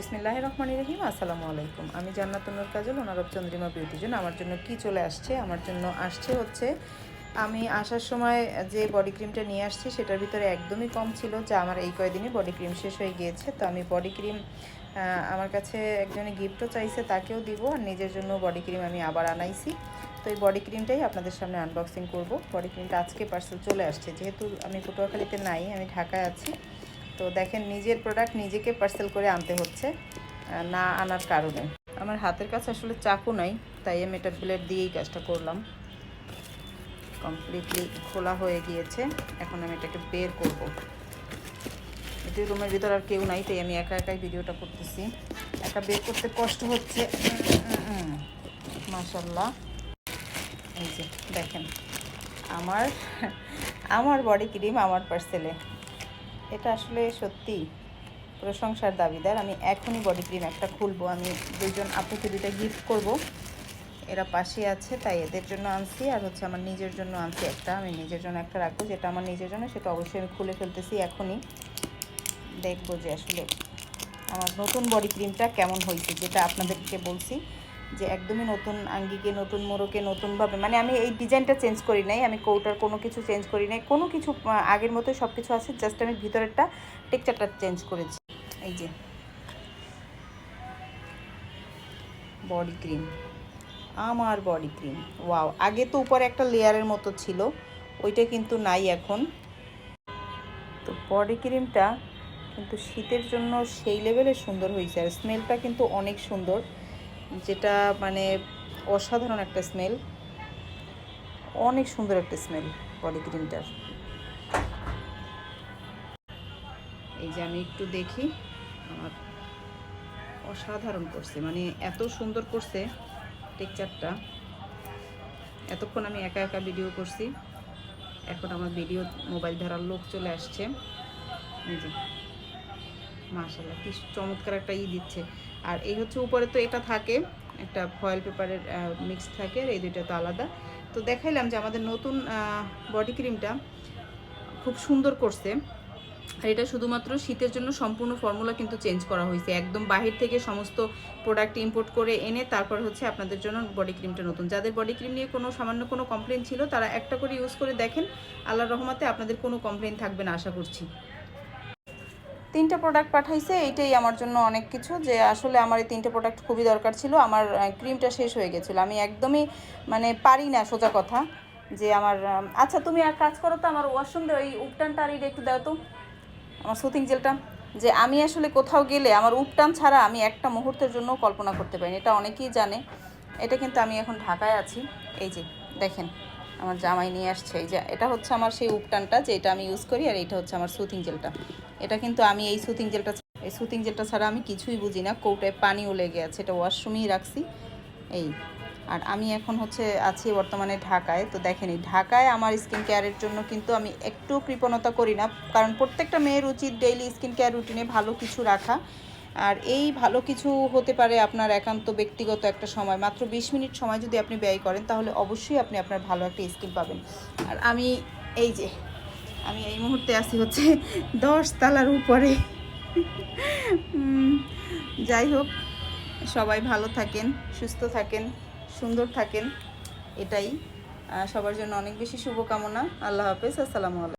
বিসমিল্লাহ রহমান রহিম আসসালামু আলাইকুম। আমি জান্নাতুন্নুর কাজল ওনারব চন্দ্রিমা বিউটি জন্য আমার জন্য কি চলে আসছে? আমার জন্য আসছে হচ্ছে, আমি আসার সময় যে বডি ক্রিমটা নিয়ে আসছি, সেটার ভিতরে একদমই কম ছিল, যা আমার এই কয়দিনে বডি ক্রিম শেষ হয়ে গিয়েছে। তো আমি বডি ক্রিম আমার কাছে একজনে গিফটও চাইছে, তাকেও দিব, আর নিজের জন্য বডি ক্রিম আমি আবার আনাইছি। তো এই বডি ক্রিমটাই আপনাদের সামনে আনবক্সিং করব। বডি ক্রিমটা আজকে পার্সেল চলে আসছে। যেহেতু আমি পটুয়াখালীতে নাই, আমি ঢাকায় আছি। তো দেখেন নিজের প্রোডাক্ট নিজেকে পার্সেল করে আনতে হচ্ছে না আনার কারণে। আমার হাতের কাছে আসলে চাকু নাই, তাই আমি এটা ব্লেড দিয়েই কাজটা করলাম। কমপ্লিটলি খোলা হয়ে গিয়েছে। এখন আমি এটাকে বের করব। এটি রুমের ভিতর আর কেউ নাই, তাই আমি একা একাই ভিডিওটা করতেছি। একা বের করতে কষ্ট হচ্ছে। মাশাল্লাহ এই যে দেখেন, আমার আমার বডি ক্রিম আমার পার্সেলে এটা আসলে সত্যি প্রশংসার দাবিদার আমি এখনই বডি ক্রিম একটা খুলবো। আমি দুজন আপুকে দুইটা গিফট করব। এরা পাশে আছে, তাই এদের জন্য আনছি। আর হচ্ছে আমার নিজের জন্য আনছি একটা। আমি নিজের জন্য একটা রাখব। যেটা আমার নিজের জন্য, সেটা অবশ্যই আমি খুলে ফেলতেছি এখনই। দেখব যে আসলে আমার নতুন বডি ক্রিমটা কেমন হয়েছে, যেটা আপনাদেরকে বলছি। যে একদমই নতুন আঙ্গিকে, নতুন মোড়কে, নতুনভাবে। মানে আমি এই ডিজাইনটা চেঞ্জ করি নাই, আমি কৌটার কোনো কিছু চেঞ্জ করি নাই। কোনো কিছু আগের মতোই সব কিছু আছে জাস্ট আমি ভিতরেরটা টেক্সচারটা চেঞ্জ করেছি। এই যে। বডি ক্রিম আমার বডি ক্রিম ওয়াও আগে তো উপরে একটা লেয়ারের মতো ছিল, ওইটা কিন্তু নাই এখন। তো বডি ক্রিমটা কিন্তু শীতের জন্য সেই লেভেলে সুন্দর হয়েছে, আর স্মেলটা কিন্তু অনেক সুন্দর। যেটা মানে অসাধারণ একটা স্মেল অনেক সুন্দর একটা স্মেল ক্রিমটার এই যে আমি একটু দেখি, আমার অসাধারণ করছে মানে এত সুন্দর করছে টেকচারটা এতক্ষণ আমি একা একা ভিডিও করছি, এখন আমার ভিডিও মোবাইল ধরার লোক চলে আসছে। মাশাল্লাহ কি চমৎকার একটা ই দিচ্ছে। আর এই হচ্ছে উপরে তো এটা থাকে, একটা ফয়েল পেপারের মিক্স থাকে, আর এই দুইটা তো আলাদা। তো দেখাইলাম যে আমাদের নতুন বডি ক্রিমটা খুব সুন্দর করছে। আর এটা শুধুমাত্র শীতের জন্য সম্পূর্ণ ফর্মুলা কিন্তু চেঞ্জ করা হয়েছে। একদম বাহির থেকে সমস্ত প্রোডাক্ট ইম্পোর্ট করে এনে তারপর হচ্ছে আপনাদের জন্য বডি ক্রিমটা নতুন। যাদের বডি ক্রিম নিয়ে কোনো সামান্য কোনো কমপ্লেন ছিল, তারা একটা করে ইউজ করে দেখেন। আল্লাহর রহমতে আপনাদের কোনো কমপ্লেন থাকবে না, আশা করছি। তিনটা প্রোডাক্ট পাঠাইছে, এইটাই আমার জন্য অনেক কিছু যে আসলে আমার এই তিনটে প্রোডাক্ট খুবই দরকার ছিল। আমার ক্রিমটা শেষ হয়ে গেছিল। আমি একদমই মানে পারি না সোজা কথা যে আমার আচ্ছা তুমি এক কাজ করো তো, আমার ওয়াশরুম ওই উপটানটা আর এটা একটু দাও তো। আমার সুতিং জেলটা যে আমি আসলে কোথাও গেলে, আমার উপটান ছাড়া আমি একটা মুহূর্তের জন্য কল্পনা করতে পারিনি এটা অনেকেই জানে। এটা কিন্তু আমি এখন ঢাকায় আছি। এই যে, দেখেন। আমার জামাই নিয়ে আসছে। এই যে, এটা হচ্ছে আমার সেই উপটানটা যেটা আমি ইউজ করি আর এটা হচ্ছে আমার সুতিং জেলটা এটা কিন্তু আমি এই সুতিং জেলটা এই সুতিং জেলটা ছাড়া আমি কিছুই বুঝি না। কৌটায় পানিও লেগে আছে, এটা ওয়াশরুমেই রাখছি। এই, আর আমি এখন হচ্ছে আছি বর্তমানে ঢাকায়। তো দেখেনি ঢাকায় আমার স্কিন কেয়ারের জন্য কিন্তু আমি একটু কৃপণতা করি না। কারণ প্রত্যেকটা মেয়ের উচিত ডেইলি স্কিন কেয়ার রুটিনে ভালো কিছু রাখা। আর এই ভালো কিছু হতে পারে আপনার একান্ত ব্যক্তিগত একটা সময়। মাত্র বিশ মিনিট সময় যদি আপনি ব্যয় করেন, তাহলে অবশ্যই আপনি আপনার ভালো একটা স্কিন পাবেন। আর আমি এই যে, আমি এই মুহূর্তে আছি হচ্ছে দশ তালার উপরে। যাই হোক, সবাই ভালো থাকেন, সুস্থ থাকেন, সুন্দর থাকেন, এটাই। সবার জন্য অনেক বেশি শুভকামনা। আল্লাহ হাফেজ, আসসালামু আলাইকুম।